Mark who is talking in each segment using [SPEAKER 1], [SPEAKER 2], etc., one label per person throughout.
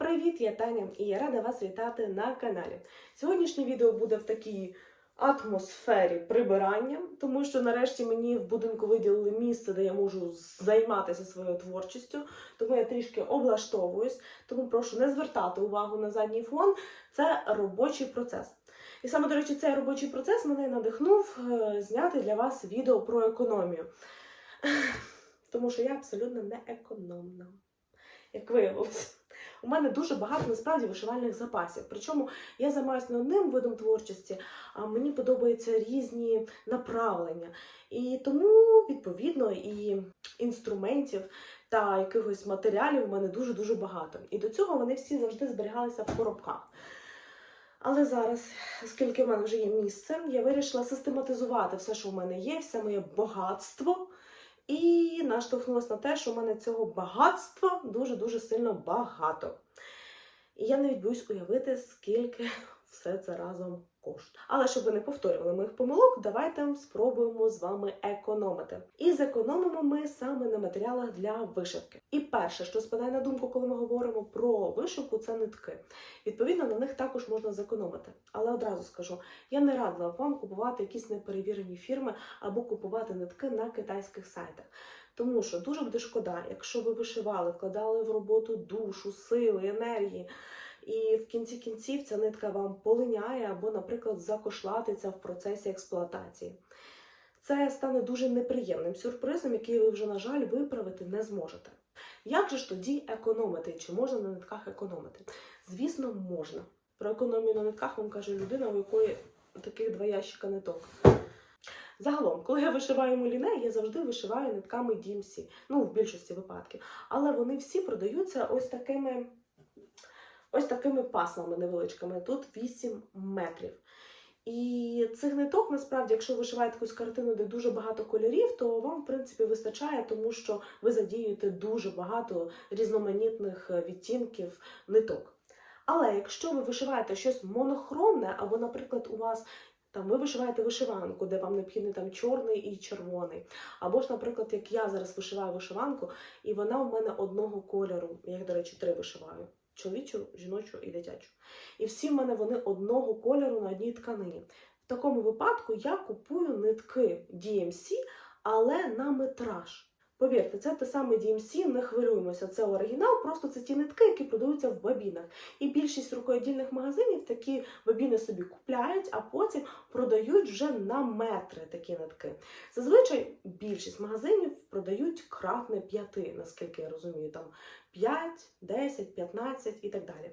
[SPEAKER 1] Привіт, я Таня і я рада вас вітати на каналі. Сьогоднішнє відео буде в такій атмосфері прибирання, тому що нарешті мені в будинку виділили місце, де я можу займатися своєю творчістю, тому я трішки облаштовуюсь, тому прошу не звертати увагу на задній фон. Це робочий процес. І саме, до речі, цей робочий процес мене надихнув е, зняти для вас відео про економію. Тому що я абсолютно не економна, як виявилось. У мене дуже багато насправді вишивальних запасів. Причому я займаюся не одним видом творчості, а мені подобаються різні направлення. І тому, відповідно, і інструментів та якихось матеріалів у мене дуже-дуже багато. І до цього вони всі завжди зберігалися в коробках. Але зараз, оскільки в мене вже є місце, я вирішила систематизувати все, що в мене є, все моє багатство. І наштовхнулася на те, що в мене цього багатства дуже-дуже сильно багато. І я навіть боюсь уявити, скільки все це разом коштує. Але щоб ви не повторювали моїх помилок, давайте спробуємо з вами економити. І зекономимо ми саме на матеріалах для вишивки. І перше, що спадає на думку, коли ми говоримо про вишивку, це нитки. Відповідно, на них також можна зекономити. Але одразу скажу, я не радила вам купувати якісь неперевірені фірми або купувати нитки на китайських сайтах. Тому що дуже буде шкода, якщо ви вишивали, вкладали в роботу душу, сили, енергії, і в кінці кінців ця нитка вам полиняє або, наприклад, закошлатиться в процесі експлуатації. Це стане дуже неприємним сюрпризом, який ви вже, на жаль, виправити не зможете. Як же ж тоді економити? Чи можна на нитках економити? Звісно, можна. Про економію на нитках вам каже людина, у якої таких два ящика ниток. Загалом, коли я вишиваю муліне, я завжди вишиваю нитками DMC, ну, в більшості випадків. Але вони всі продаються ось такими, ось такими пасмами невеличкими. Тут 8 метрів. І цих ниток, насправді, якщо вишиваєте якусь картину, де дуже багато кольорів, то вам, в принципі, вистачає, тому що ви задіюєте дуже багато різноманітних е, відтінків ниток. Але якщо ви вишиваєте щось монохромне, або, наприклад, у вас там ви вишиваєте вишиванку, де вам необхідний там чорний і червоний. Або ж, наприклад, як я зараз вишиваю вишиванку, і вона у мене одного кольору. Я, до речі, три вишиваю: чоловічу, жіночу і дитячу. І всі в мене вони одного кольору на одній тканині. В такому випадку я купую нитки DMC, але на метраж. Повірте, це те саме DMC, не хвилюємося. Це оригінал, просто це ті нитки, які продаються в бабінах. І більшість рукодільних магазинів такі бабіни собі купляють, а потім продають вже на метри такі нитки. Зазвичай більшість магазинів продають кратне п'яти, наскільки я розумію, там 5, 10, 15 і так далі.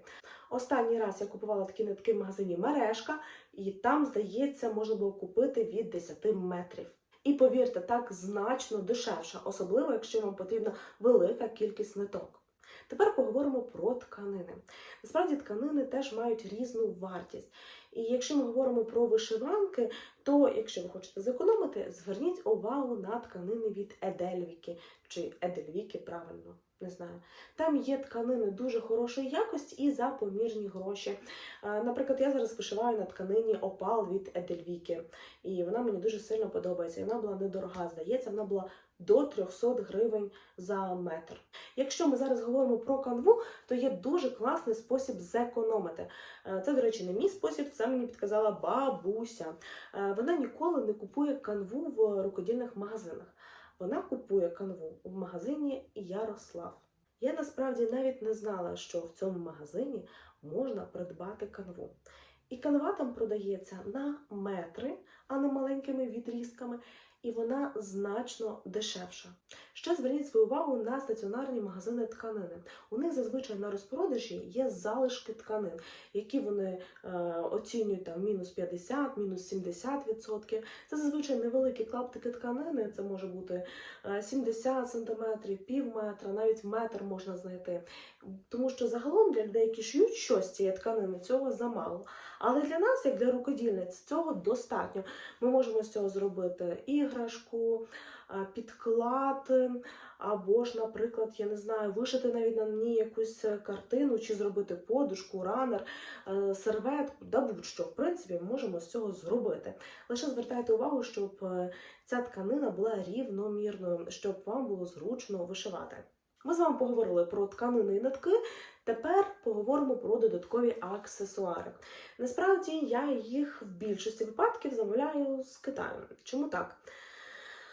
[SPEAKER 1] Останній раз я купувала такі нитки в магазині Мережка, і там, здається, можна було купити від 10 метрів. І повірте, так значно дешевше, особливо якщо вам потрібна велика кількість ниток. Тепер поговоримо про тканини. Насправді тканини теж мають різну вартість. І якщо ми говоримо про вишиванки, то якщо ви хочете зекономити, зверніть увагу на тканини від Едельвіки чи Едельвіки, правильно. Не знаю, там є тканини дуже хорошої якості і за помірні гроші. Наприклад, я зараз вишиваю на тканині опал від Едельвіки, і вона мені дуже сильно подобається. Вона була недорога, здається, вона була до 300 гривень за метр. Якщо ми зараз говоримо про канву, то є дуже класний спосіб зекономити. Це, до речі, не мій спосіб, це мені підказала бабуся. Вона ніколи не купує канву в рукодільних магазинах. Вона купує канву в магазині Ярослав. Я насправді навіть не знала, що в цьому магазині можна придбати канву. І канва там продається на метри, а не маленькими відрізками, і вона значно дешевша. Ще зверніть свою увагу на стаціонарні магазини тканини. У них зазвичай на розпродажі є залишки тканин, які вони е, оцінюють там мінус 50, мінус 70%. Це зазвичай невеликі клаптики тканини, це може бути е, 70 см, пів метра, навіть метр можна знайти. Тому що загалом для людей, які шиють щось цієї тканини, цього замало. Але для нас, як для рукодільниць, цього достатньо. Ми можемо з цього зробити іграшку, підклад, або ж, наприклад, я не знаю, вишити навіть на ній якусь картину, чи зробити подушку, ранер, е, серветку, да будь-що. В принципі, ми можемо з цього зробити. Лише звертайте увагу, щоб е, ця тканина була рівномірною, щоб вам було зручно вишивати. Ми з вами поговорили про тканини і нитки. Тепер поговоримо. про додаткові аксесуари. Насправді я їх в більшості випадків замовляю з Китаю. Чому так?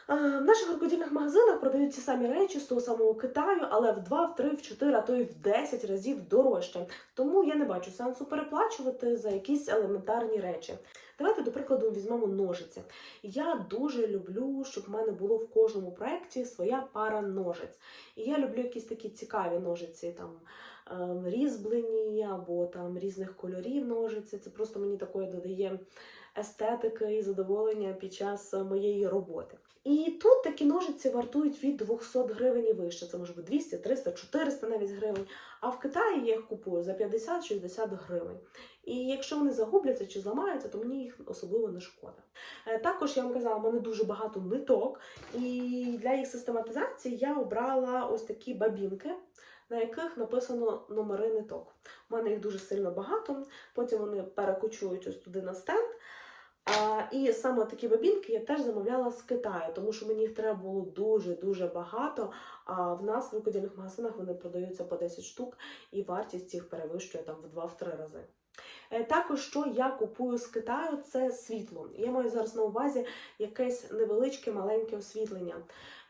[SPEAKER 1] В наших рукодільних магазинах продають ті самі речі з того самого Китаю, але в 2, в 3, в 4, а то й в 10 разів дорожче. Тому я не бачу сенсу переплачувати за якісь елементарні речі. Давайте, до прикладу, візьмемо ножиці. Я дуже люблю, щоб в мене було в кожному проєкті своя пара ножиць. І я люблю якісь такі цікаві ножиці, там ем, різьблені або там різних кольорів ножиці. Це просто мені такої додає естетики і задоволення під час моєї роботи. І тут такі ножиці вартують від 200 гривень і вище. Це може бути 200, 300, 400 навіть гривень. А в Китаї я їх купую за 50-60 гривень. І якщо вони загубляться чи зламаються, то мені їх особливо не шкода. Е, Також я вам казала, в мене дуже багато ниток, і для їх систематизації я обрала ось такі бабінки, на яких написано номери ниток. У мене їх дуже сильно багато, потім вони перекочують ось туди на стенд. І саме такі бабінки я теж замовляла з Китаю, тому що мені їх треба було дуже-дуже багато. А в нас в рукодільних магазинах вони продаються по 10 штук, і вартість їх перевищує там в 2-3 рази. Е, Також, що я купую з Китаю, це світло. Я маю зараз на увазі якесь невеличке маленьке освітлення.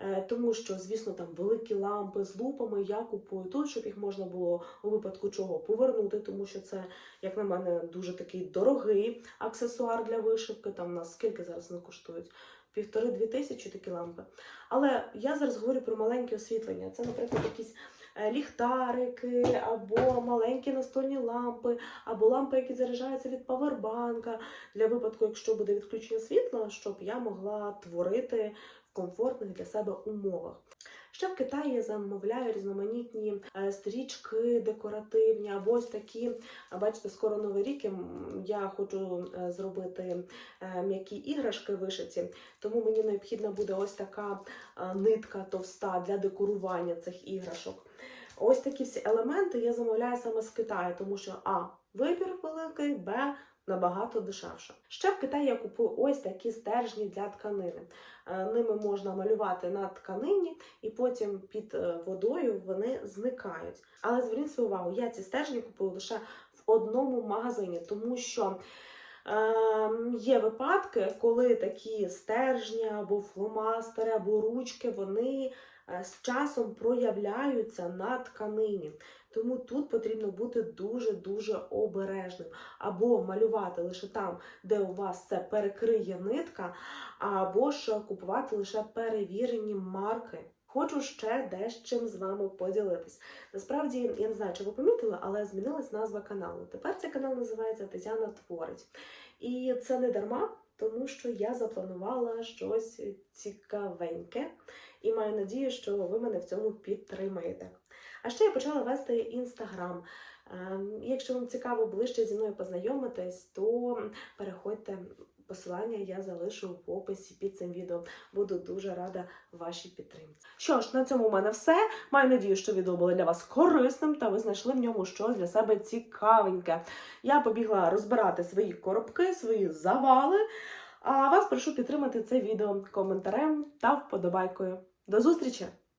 [SPEAKER 1] Е, Тому що, звісно, там великі лампи з лупами я купую тут, щоб їх можна було у випадку чого повернути, тому що це, як на мене, дуже такий дорогий аксесуар для вишивки. Там у нас скільки зараз вони коштують? Півтори-дві тисячі такі лампи. Але я зараз говорю про маленьке освітлення. Це, наприклад, якісь ліхтарики, або маленькі настольні лампи, або лампи, які заряджаються від павербанка, для випадку, якщо буде відключення світла, щоб я могла творити в комфортних для себе умовах. Ще в Китаї я замовляю різноманітні е, стрічки декоративні, або ось такі, бачите, скоро новий рік я хочу е, зробити е, м'які іграшки вишиті, тому мені необхідна буде ось така нитка товста для декорування цих іграшок. Ось такі всі елементи я замовляю саме з Китаю, тому що А. Вибір великий, Б. Набагато дешевше. Ще в Китаї я купую ось такі стержні для тканини. Е, Ними можна малювати на тканині, і потім під е, водою вони зникають. Але зверніть увагу, я ці стержні купую лише в одному магазині, тому що є випадки, коли такі стержні або фломастери, або ручки, вони е, з часом проявляються на тканині. Тому тут потрібно бути дуже-дуже обережним. Або малювати лише там, де у вас це перекриє нитка, або ж купувати лише перевірені марки. Хочу ще дещим з вами поділитись. Насправді, я не знаю, чи ви помітили, але змінилась назва каналу. Тепер цей канал називається Тетяна Творить. І це не дарма, тому що я запланувала щось цікавеньке і маю надію, що ви мене в цьому підтримаєте. А ще я почала вести інстаграм. Ем, Якщо вам цікаво ближче зі мною познайомитись, то переходьте. Посилання я залишу в описі під цим відео. Буду дуже рада вашій підтримці. Що ж, на цьому в мене все. Маю надію, що відео було для вас корисним та ви знайшли в ньому щось для себе цікавеньке. Я побігла розбирати свої коробки, свої завали. А вас прошу підтримати це відео коментарем та вподобайкою. До зустрічі!